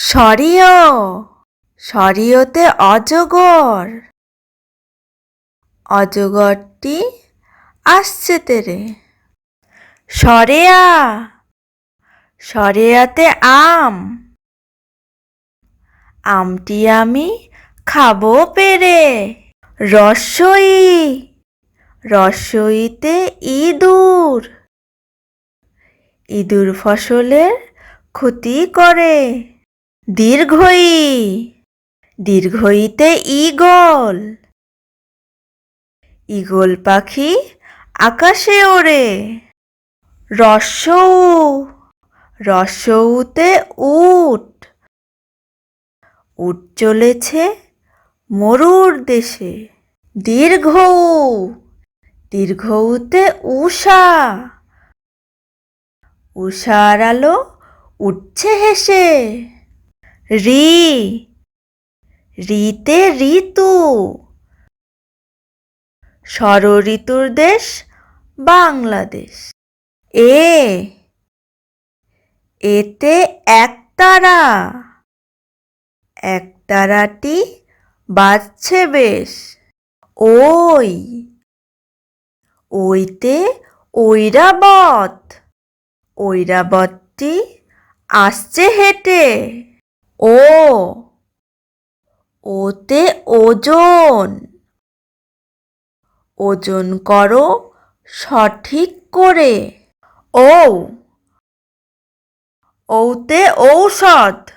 সরিয়, সরিয়তে অজগর। অজগরটি আসছে তেরে। সরেয়া, সরেয়াতে আম। আমটি আমি খাব পেরে। রসই, রসইতে ইঁদুর। ইঁদুর ফসলের ক্ষতি করে। দীর্ঘই, দীর্ঘইতে ঈগল। ঈগল পাখি আকাশে ওড়ে। রসৌ রসৌতে উট। উট চলেছে মরুর দেশে। দীর্ঘ দীর্ঘউতে উষা উষার আলো উঠছে হেসে। রি। রিতে ঋতু। ষড় ঋতুর দেশ বাংলাদেশ। এ। এতে একতারা একতারাটি বাজছে বেশ। ওই। ওইতে ঐরাবত ঐরাবতটি আসছে হেঁটে। ও, ওতে ওজন। ওজন করো সঠিক করে। ও, ওতে ঔষধ।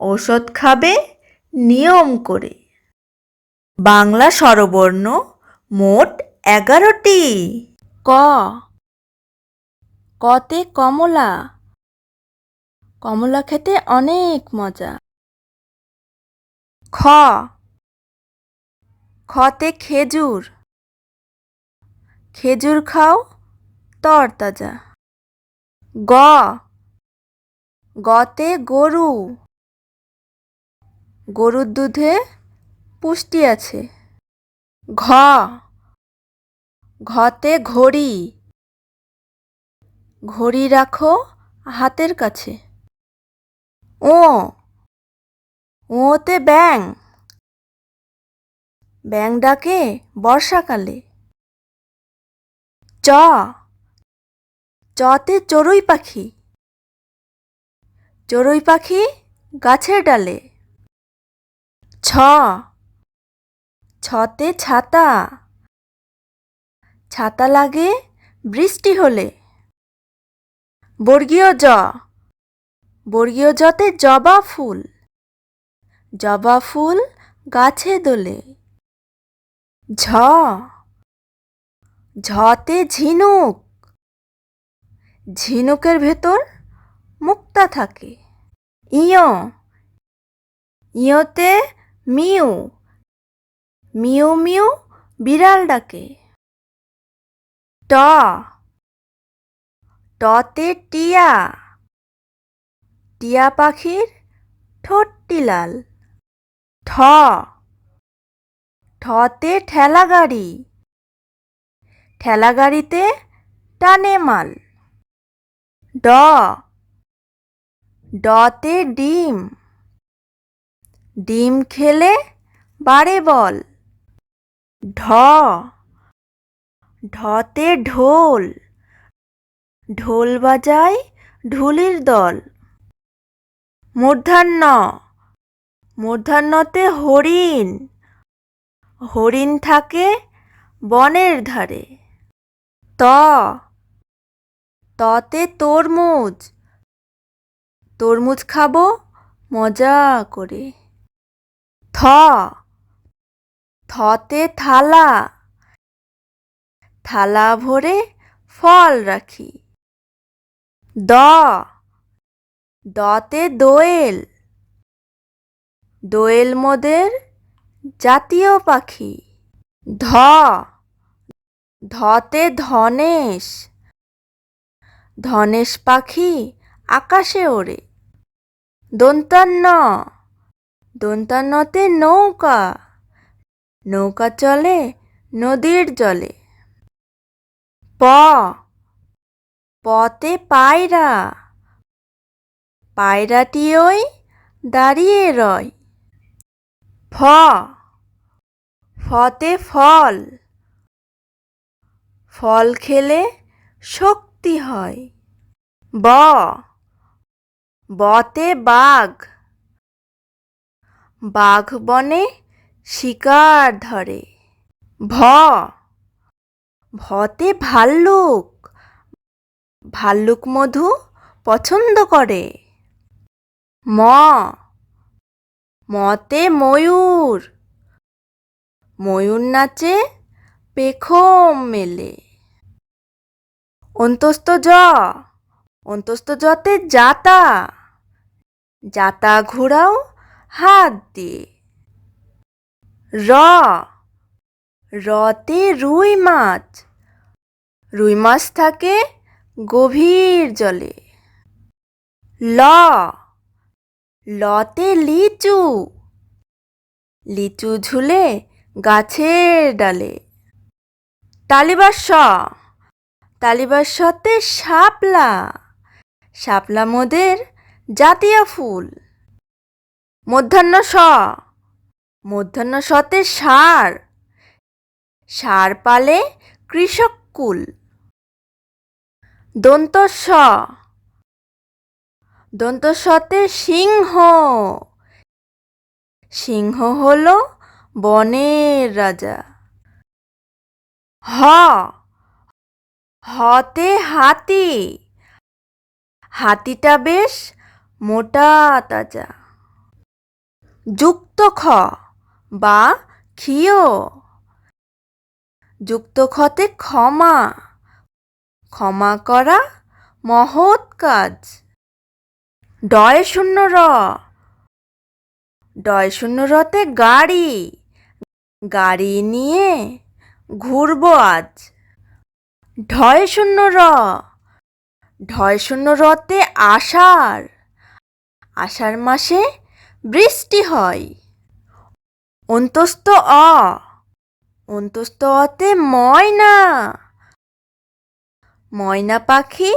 ঔষধ খাবে নিয়ম করে। বাংলা স্বরবর্ণ মোট এগারোটি। ক, কতে কমলা। কমলা খেতে অনেক মজা। খ। খতে খেজুর। খেজুর খাও, তরতাজা। গ। গতে গরু। গরুর দুধে পুষ্টি আছে। ঘ। ঘতে ঘড়ি। ঘড়ি রাখো হাতের কাছে। ও। ওতে ব্যাং ব্যাং ডাকে বর্ষাকালে। চ। চতে চড়ুই পাখি। চড়ুই পাখি গাছের ডালে। ছ। ছতে ছাতা। ছাতা লাগে বৃষ্টি হলে। বর্গীয় জ। বর্গীয় জতে জবা ফুল। জবা ফুল গাছে দোলে। ঝ। ঝতে ঝিনুক। ঝিনুকের ভেতর মুক্তা থাকে। ইয়। ইয়তে মিউ। মিউ মিউ বিড়াল ডাকে। ট। টতে টিয়া। টিয়া পাখির ঠোঁটটি লাল। ঠ। ঠতে ঠেলা গাড়ি ঠেলা গাড়িতে টানে মাল। ড। ডতে ডিম। ডিম খেলে বাড়ে বল। ঢ। ঢতে ঢোল। ঢোল বাজায় ঢুলির দল। মূর্ধান্য মূর্ধান্যতে হরিণ। হরিণ থাকে বনের ধারে। ত। ততে তরমুজ। তরমুজ খাব মজা করে। থ। থতে থালা। থালা ভরে ফল রাখি। দ। দতে দোয়েল। দোয়েল মোদের জাতীয় পাখি। ধ। ধতে ধনেশ। ধনেশ পাখি আকাশে ওড়ে। দন্তান্ন। দন্তান্নতে নৌকা। নৌকা চলে নদীর জলে। প। পতে পায়রা। পায়রাটি ওই দাঁড়িয়ে রয়। ফ। ফতে ফল। ফল খেলে শক্তি হয়। ব। বতে বাঘ। বাঘ বনে শিকার ধরে। ভ। ভতে ভাল্লুক। ভাল্লুক মধু পছন্দ করে। ম। মতে ময়ূর। ময়ূর নাচে পেখম মেলে। অন্তস্থ জ। অন্তস্থ জতে জাতা। জাতা ঘোরাও হাত দিয়ে। র। রতে রুই মাছ। রুই মাছ থাকে গভীর জলে। ল। লতে লিচু। লিচু ঝুলে গাছের ডালে। তালিবার স তালিবার সতে শাপলা। শাপলা মোদের জাতীয় ফুল। মধ্যাহ্ন স মধ্যাহ্ন সতে সার। সার পালে কৃষক কুল। দন্ত স দন্ত সতে সিংহ। সিংহ হল বনের রাজা। হ। হতে হাতি। হাতিটা বেশ মোটা তাজা। যুক্ত খ বা ক্ষিয়। যুক্ত খতে ক্ষমা। ক্ষমা করা মহৎ কাজ। ডয় শূন্য র। ডয় শূন্য রতে গাড়ি। গাড়ি নিয়ে ঘুরবো আজ। ঢয় শূন্য র। ঢয় শূন্য রতে আষাঢ়। আষাঢ় মাসে বৃষ্টি হয়। অন্তস্থ অ। অন্তস্থ অতে ময়না। ময়না পাখি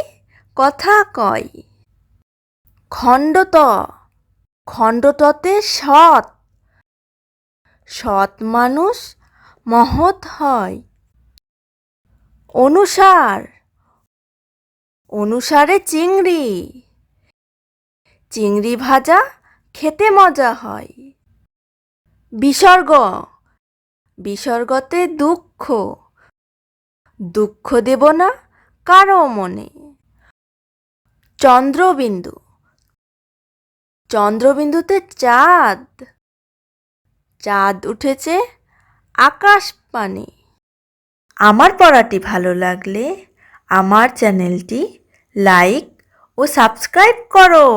কথা কয়। খণ্ডত। খণ্ডততে সৎ। সৎ মানুষ মহৎ হয়। অনুসার। অনুসারে চিংড়ি। চিংড়ি ভাজা খেতে মজা হয়। বিসর্গ। বিসর্গতে দুঃখ। দুঃখ দেব না কারও মনে। চন্দ্রবিন্দু। চন্দ্রবিন্দুতে চাঁদ। চাঁদ উঠেছে আকাশ পানে আমার পড়াটি ভালো লাগলে আমার চ্যানেলটি লাইক ও সাবস্ক্রাইব করো।